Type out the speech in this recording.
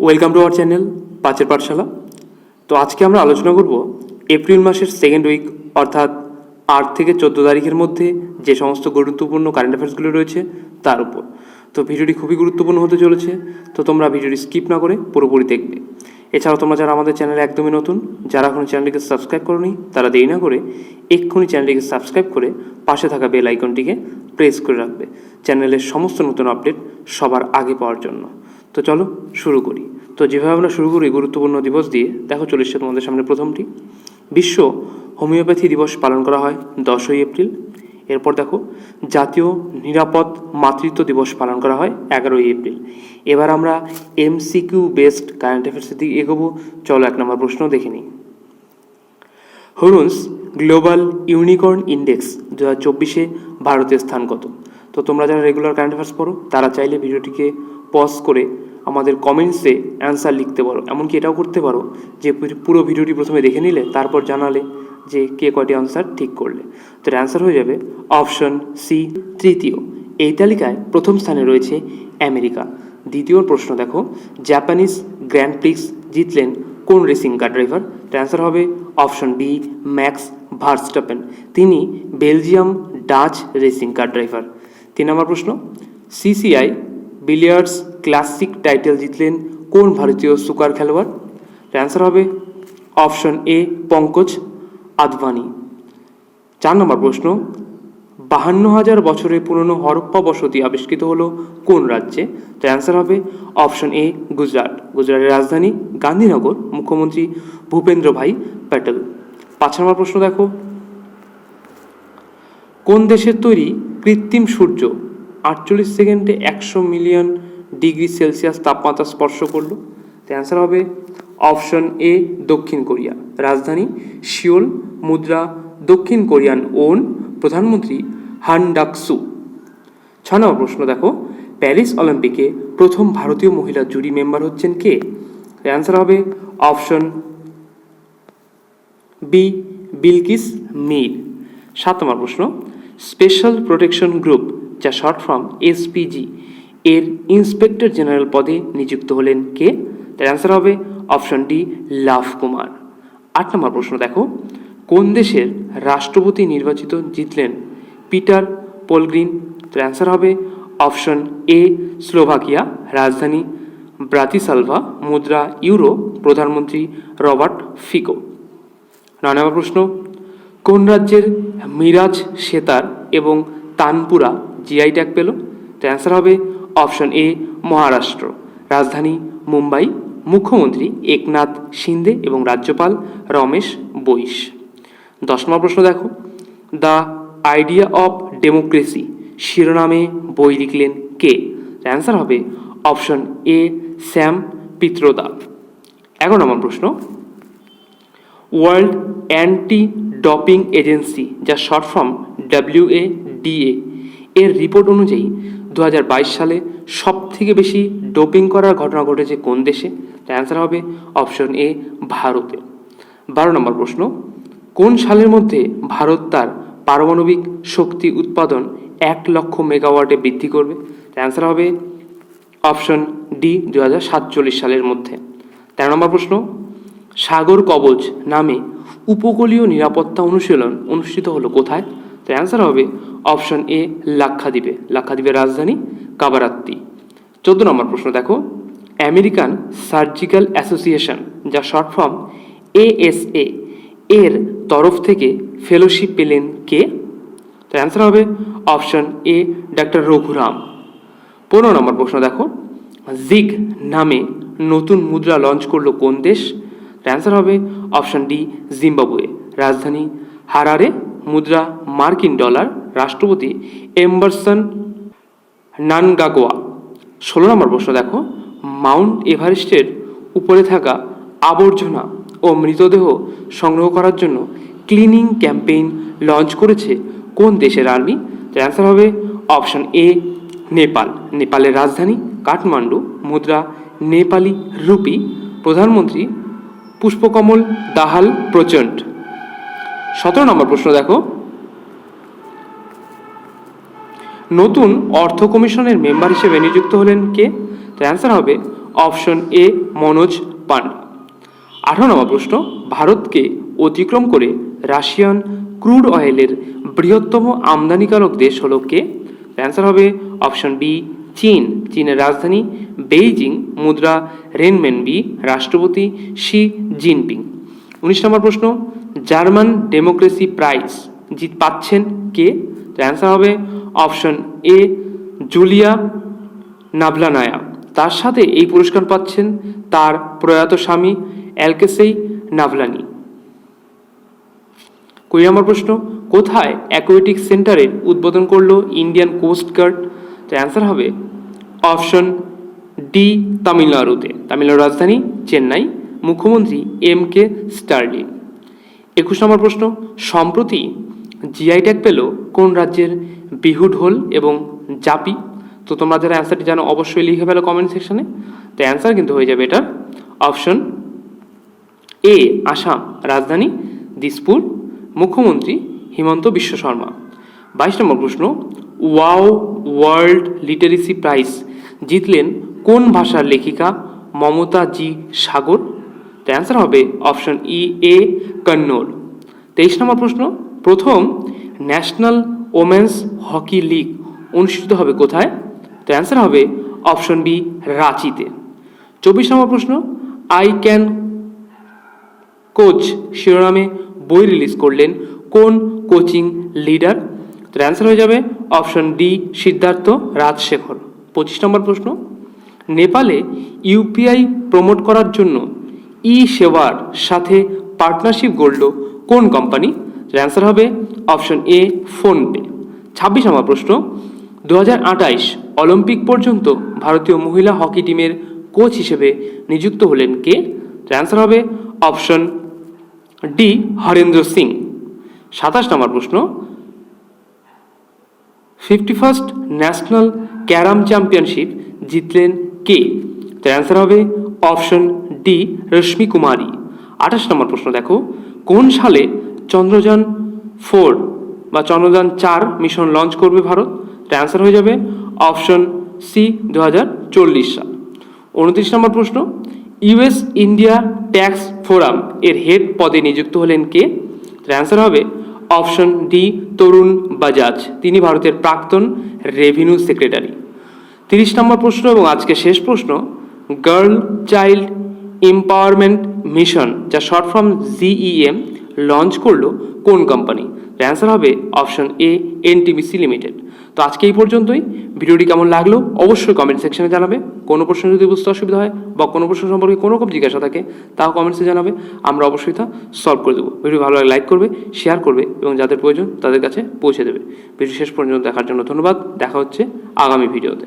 Welcome to our channel পাঁচের পাঠশালা তো আজকে আমরা আলোচনা করব এপ্রিল মাসের সেকেন্ড উইক অর্থাৎ আট থেকে চোদ্দ তারিখের মধ্যে যে সমস্ত গুরুত্বপূর্ণ কারেন্ট অ্যাফেয়ার্সগুলো রয়েছে তার উপর। তো ভিডিওটি খুবই গুরুত্বপূর্ণ হতে চলেছে, তো তোমরা ভিডিওটি স্কিপ না করে পুরোপুরি দেখবে। এছাড়াও তোমরা যারা আমাদের চ্যানেলে একদমই নতুন, যারা এখনও চ্যানেলটিকে সাবস্ক্রাইব করনি, তারা দেরি না করে এক্ষুনি চ্যানেলটিকে সাবস্ক্রাইব করে পাশে থাকা বেল আইকনটিকে প্রেস করে রাখবে। চ্যানেলের সমস্ত নতুন আপডেট সবার আগে পাওয়ার জন্য। তো চলো শুরু করি। তো যেভাবে আমরা শুরু করি গুরুত্বপূর্ণ দিবস দিয়ে, দেখো চলে এসছে তোমাদের সামনে প্রথমটি। বিশ্ব হোমিওপ্যাথি দিবস পালন করা হয় দশই এপ্রিল। এরপর দেখো, জাতীয় নিরাপদ মাতৃত্ব দিবস পালন করা হয় এগারোই এপ্রিল। এবার আমরা এমসিকিউ বেসড কারেন্ট অ্যাফেয়ার্সের দিকে এগোবো। চলো এক নম্বর প্রশ্ন দেখে নিই। হরুন্স গ্লোবাল ইউনিকর্ন ইন্ডেক্স দু হাজার চব্বিশে ভারতের স্থান কত? তো তোমরা যারা রেগুলার কারেন্ট অ্যাফেয়ার্স পড়ো, তারা চাইলে ভিডিওটিকে পজ করে আমাদের কমেন্টসে অ্যান্সার লিখতে পারো। এমনকি এটাও করতে পারো যে পুরো- ভিডিওটি প্রথমে দেখে নিলে, তারপর জানালে যে কে কয়টি আনসার ঠিক করলে। তো অ্যান্সার হয়ে যাবে অপশন সি তৃতীয়। এই তালিকায় প্রথম স্থানে রয়েছে আমেরিকা। দ্বিতীয় প্রশ্ন দেখো জাপানিজ গ্র্যান্ড প্রিক্স জিতলেন কোন রেসিং কার ড্রাইভার অ্যান্সার হবে অপশন বি ম্যাক্স ভার্স্টাপেন তিনি Belgium Dutch racing car driver তিন নম্বর প্রশ্ন সিসিআই বিলিয়ার্ডস ক্লাসিক টাইটেল জিতলেন কোন ভারতীয় সুকার খেলোয়াড়? অ্যান্সার হবে অপশন এ পঙ্কজ আদভানি। চার নম্বর প্রশ্ন, বাহান্ন হাজার বছরের পুরনো হরপ্পা বসতি আবিষ্কৃত হলো কোন রাজ্যে? তার অ্যান্সার হবে অপশন এ গুজরাট। গুজরাটের রাজধানী গান্ধীনগর, মুখ্যমন্ত্রী ভূপেন্দ্র ভাই প্যাটেল। পাঁচ নম্বর প্রশ্ন দেখো, কোন দেশের তৈরি কৃত্রিম সূর্য? আটচল্লিশ সেকেন্ডে একশো মিলিয়ন ডিগ্রি সেলসিয়াস তাপমাত্রা স্পর্শ করল। তার অ্যান্সার হবে অপশন এ, দক্ষিণ কোরিয়া। রাজধানী শিওল মুদ্রা, দক্ষিণ কোরিয়ান ওন, প্রধানমন্ত্রী হান ডাকসু। ছ নম্বর প্রশ্ন দেখো, প্যারিস অলিম্পিকে প্রথম ভারতীয় মহিলা জুরি মেম্বার হচ্ছেন কে? অ্যান্সার হবে অপশন বি, বিলকিস মির। সাত নম্বর প্রশ্ন, স্পেশাল প্রোটেকশন গ্রুপ যা শর্ট ফর্ম এসপিজি এর ইন্সপেক্টর জেনারেল পদে নিযুক্ত হলেন কে? তার অ্যান্সার হবে অপশন ডি লাভ কুমার। আট নম্বর প্রশ্ন দেখো। কোন দেশের রাষ্ট্রপতি নির্বাচিত জিতলেন? Peter Pellegrini. তার অ্যান্সার হবে অপশন এ স্লোভাকিয়া। রাজধানী ব্রাতিসালভা। মুদ্রা ইউরো প্রধানমন্ত্রী রবার্ট ফিকো। নয় নম্বর প্রশ্ন। কোন রাজ্যের মিরাজ সেতার এবং তানপুরা জিআই ট্যাগ পেল। তো অ্যান্সার হবে অপশন এ মহারাষ্ট্র রাজধানী মুম্বাই মুখ্যমন্ত্রী একনাথ শিন্দে এবং রাজ্যপাল রমেশ বৈশ। দশ প্রশ্ন দেখো। দ্য আইডিয়া অফ ডেমোক্রেসি শিরোনামে বই লিখলেন কে? অ্যান্সার হবে অপশন এ স্যাম পিত্রদা এগারো নম্বর প্রশ্ন। ওয়ার্ল্ড অ্যান্টি ডপিং এজেন্সি যা short form W A D A এর রিপোর্ট অনুযায়ী দু হাজার বাইশ সালে সব থেকে বেশি ডোপিং করার ঘটনা ঘটেছে কোন দেশে? অ্যান্সার হবে অপশন এ ভারতে। বারো নম্বর প্রশ্ন, কোন সালের মধ্যে ভারত তার পারমাণবিক শক্তি উৎপাদন এক লক্ষ মেগাওয়াটে বৃদ্ধি করবে? অ্যান্সার হবে অপশন ডি দু হাজার সাতচল্লিশ সালের মধ্যে। তেরো নম্বর প্রশ্ন, সাগর কবচ নামে উপকূলীয় নিরাপত্তা অনুশীলন অনুষ্ঠিত হলো কোথায়? তো অ্যান্সার হবে অপশন এ লাক্ষাদ্বীপে লাক্ষাদ্বীপের রাজধানী কাবারাত্তি চোদ্দ নম্বর প্রশ্ন দেখো। আমেরিকান সার্জিক্যাল অ্যাসোসিয়েশন যা short form A S A এর তরফ থেকে ফেলোশিপ পেলেন কে? তো অ্যান্সার হবে অপশন এ ডাক্তার রঘুরাম। পনেরো নম্বর প্রশ্ন দেখো। জিগ নামে নতুন মুদ্রা লঞ্চ করল কোন দেশ? অ্যান্সার হবে অপশন ডি জিম্বাবুয়ে রাজধানী হারারে মুদ্রা মার্কিন ডলার রাষ্ট্রপতি এম্বারসন নানগাগোয়া। ষোলো নম্বর প্রশ্ন দেখো। মাউন্ট এভারেস্টের উপরে থাকা আবর্জনা ও মৃতদেহ সংগ্রহ করার জন্য ক্লিনিং ক্যাম্পেইন লঞ্চ করেছে কোন দেশের আর্মি? অ্যান্সার হবে অপশন এ, নেপাল। নেপালের রাজধানী কাঠমান্ডু, মুদ্রা, নেপালি রুপি। প্রধানমন্ত্রী পুষ্পকমল দাহাল প্রচণ্ড। সতেরো নম্বর প্রশ্ন দেখো। নতুন অর্থ কমিশনের মেম্বার হিসেবে নিযুক্ত হলেন কে? তো অ্যান্সার হবে অপশন এ, মনোজ পান্ডা। আঠারো নম্বর প্রশ্ন, ভারতকে অতিক্রম করে রাশিয়ান ক্রুড অয়েলের বৃহত্তম আমদানিকারক দেশ হল কে? অ্যান্সার হবে অপশন বি, চীন। চীনের রাজধানী বেইজিং মুদ্রা রেনমেনবি রাষ্ট্রপতি শি জিনপিং। উনিশ নম্বর প্রশ্ন, জার্মান ডেমোক্রেসি প্রাইজ জিত পাচ্ছেন কে? অ্যান্সার হবে অপশন এ, জুলিয়া নাবলানায়া। তার সাথে এই পুরস্কার পাচ্ছেন তার প্রয়াত স্বামী অ্যালকেসেই নাভলানি কুড়ি নম্বর প্রশ্ন, কোথায় অ্যাকোয়েটিক সেন্টারের উদ্বোধন করল ইন্ডিয়ান কোস্ট গার্ড? তো অ্যান্সার হবে অপশন ডি, তামিলনাড়ুতে। তামিলনাড়ুর রাজধানী চেন্নাই। মুখ্যমন্ত্রী এম কে স্টার্লিন। একুশ নম্বর প্রশ্ন, সম্প্রতি জিআই ট্যাগ পেল কোন রাজ্যের বিহু ঢোল এবং জাপি। তো তোমরা যারা অ্যান্সারটি জানো, অবশ্যই লিখে ফেলো কমেন্ট সেকশনে তো অ্যান্সার কিন্তু হয়ে যাবে এটার। অপশন এ আসাম রাজধানী, দিসপুর, মুখ্যমন্ত্রী হিমন্ত বিশ্ব শর্মা। বাইশ নম্বর প্রশ্ন, ওয়াও ওয়ার্ল্ড লিটারেসি প্রাইজ জিতলেন কোন ভাষার লেখিকা মমতা জি সাগর? তো অ্যান্সার হবে অপশন ই এ কন্নড় তেইশ নম্বর প্রশ্ন, প্রথম ন্যাশনাল ওমেন্স হকি লিগ অনুষ্ঠিত হবে কোথায়? তো অ্যান্সার হবে অপশন বি, রাঁচিতে। চব্বিশ নম্বর প্রশ্ন আই ক্যান কোচ শিরোনামে বই রিলিজ করলেন কোন কোচিং লিডার তো অ্যান্সার হয়ে যাবে অপশন ডি, সিদ্ধার্থ রাজশেখর। পঁচিশ নম্বর প্রশ্ন, নেপালে ইউপিআই প্রমোট করার জন্য ই সেবার সাথে পার্টনারশিপ গড়ল কোন কোম্পানি অ্যান্সার হবে অপশন এ ফোনপে ছাব্বিশ নম্বর প্রশ্ন। দু অলিম্পিক পর্যন্ত ভারতীয় মহিলা হকি টিমের কোচ হিসেবে নিযুক্ত হলেন কে? অ্যান্সার হবে অপশন ডি হরেন্দ্র সিং। সাতাশ নম্বর প্রশ্ন। Fifty first national carrom championship জিতলেন কে? তো অ্যান্সার হবে অপশন ডি রশ্মি কুমারী। আঠাশ নম্বর প্রশ্ন দেখো। কোন সালে চন্দ্রযান ফোর বা চন্দ্রযান চার মিশন লঞ্চ করবে ভারত। তো অ্যান্সার হয়ে যাবে অপশন সি দু হাজার চল্লিশ সাল। উনত্রিশ নম্বর প্রশ্ন U S India tax forum এর হেড পদে নিযুক্ত হলেন কে? অ্যান্সার হবে অপশন ডি তরুণ বাজাজ। তিনি ভারতের প্রাক্তন রেভিনিউ সেক্রেটারি তিরিশ নম্বর প্রশ্ন এবং আজকে শেষ প্রশ্ন গার্ল চাইল্ড এম্পাওয়ারমেন্ট মিশন যা short form G E M launch করল কোন কোম্পানি অ্যান্সার হবে option A N T B C limited তো আজকে এই পর্যন্তই। ভিডিওটি কেমন লাগল অবশ্যই কমেন্ট সেকশনে জানাবে। কোনো প্রশ্ন যদি বুঝতে অসুবিধা হয় বা কোনো প্রশ্ন সম্পর্কে কোনো রকম জিজ্ঞাসা থাকে, তাও কমেন্টসে জানাবে। আমরা অবশ্যই তা সলভ করে দেবো। ভিডিও ভালো লাগে লাইক করবে শেয়ার করবে এবং যাদের প্রয়োজন তাদের কাছে পৌঁছে দেবে। ভিডিও শেষ পর্যন্ত দেখার জন্য ধন্যবাদ। দেখা হচ্ছে আগামী ভিডিওতে।